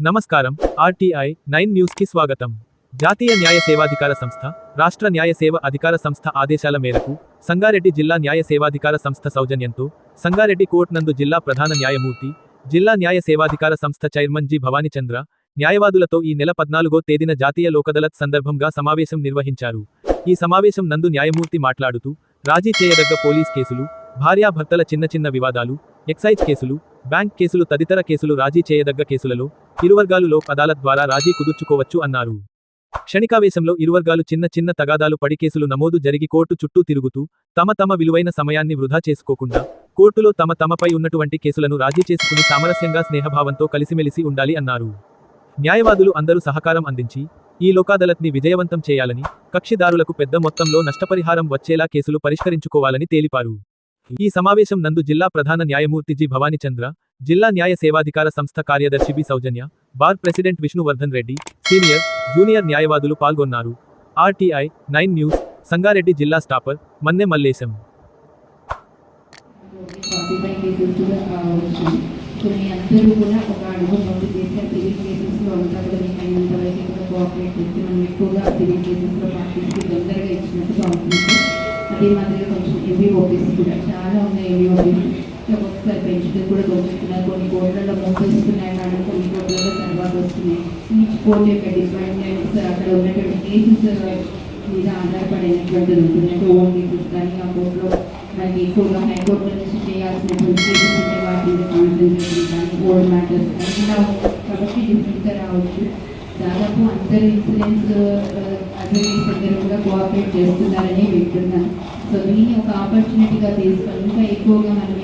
నమస్కారం. RTI nine న్యూస్కి స్వాగతం. జాతీయ న్యాయ సేవాధికార సంస్థ రాష్ట్ర న్యాయ సేవ అధికార సంస్థ ఆదేశాల మేరకు సంగారెడ్డి జిల్లా న్యాయ సేవాధికార సంస్థ సౌజన్యంతో సంగారెడ్డి కోర్టు నందు జిల్లా ప్రధాన న్యాయమూర్తి జిల్లా న్యాయ సేవాధికార సంస్థ చైర్మన్ జి భవానీచంద్ర న్యాయవాదులతో ఈ నెల పద్నాలుగో తేదీన జాతీయ లోకదళత్ సందర్భంగా సమావేశం నిర్వహించారు. ఈ సమావేశం నందు న్యాయమూర్తి మాట్లాడుతూ రాజీ చేయదగ్గ పోలీస్ కేసులు భార్యాభర్తల చిన్న చిన్న వివాదాలు ఎక్సైజ్ కేసులు బ్యాంక్ కేసులు తదితర కేసులు రాజీ చేయదగ్గ కేసులలో ఇరువర్గాలు లోక్ అదాలత్ ద్వారా రాజీ కుదుర్చుకోవచ్చు అన్నారు. క్షణికావేశంలో ఇరువర్గాలు చిన్న చిన్న తగాదాలు పడి కేసులు నమోదు జరిగి కోర్టు చుట్టూ తిరుగుతూ తమ తమ విలువైన సమయాన్ని వృధా చేసుకోకుండా కోర్టులో తమ తమపై ఉన్నటువంటి కేసులను రాజీ చేసుకుని సామరస్యంగా స్నేహభావంతో కలిసిమెలిసి ఉండాలి అన్నారు. న్యాయవాదులు అందరూ సహకారం అందించి ఈ లోకాదలత్ని విజయవంతం చేయాలని కక్షిదారులకు పెద్ద మొత్తంలో నష్టపరిహారం వచ్చేలా కేసులు పరిష్కరించుకోవాలని తేలిపారు. ఈ సమావేశం నందు జిల్లా ప్రధాన న్యాయమూర్తి జి భవానీచంద్ర జిల్లా న్యాయ సేవాధికార సంస్థ కార్యదర్శి B Soujanya bar president Vishnuvardhan Reddy senior junior న్యాయవాదులు పాల్గొన్నారు. ఆర్టీఐ నైన్ న్యూస్ సంగారెడ్డి జిల్లా స్టాపర్ మన్నె మల్లేశం. అదే మాదిరిగా కొంచెం హెవీ ఓపీస్ కూడా చాలా ఉన్నాయి హెవీ ఓపీస్ ఒక్కొక్కసారి పెంచుతూ కూడా కొంచెం కొన్ని కోట్లలో ముందు కానీ కొన్ని తర్వాత వస్తున్నాయి ఈచ్ కోర్ట్ యొక్క డిపార్ట్మెంట్స్ అక్కడ ఉన్నటువంటి కేసెస్ మీద ఆధారపడినటువంటి ఉంటుంది అంటే ఓన్ కేసెస్ కానీ ఆ కోర్టులో మనకి ఎక్కువగా హైకోర్టు నుంచి చేయాల్సినటువంటి కేసెస్ ఉంటే వాటి మీద కాన్సన్ట్రేషన్ కానీ ఓల్డ్ మ్యాటర్స్ కానీ ఇలా కాబట్టి డిఫరెంట్గా రావచ్చు. దాదాపు అందరు ఇన్సూరెన్స్ అడ్వకేట్స్ దగ్గర కూడా కోఆపరేట్ చేస్తున్నారని వింటున్నాను. సో దీన్ని ఒక ఆపర్చునిటీగా తీసుకొని ఇంకా ఎక్కువగా మనం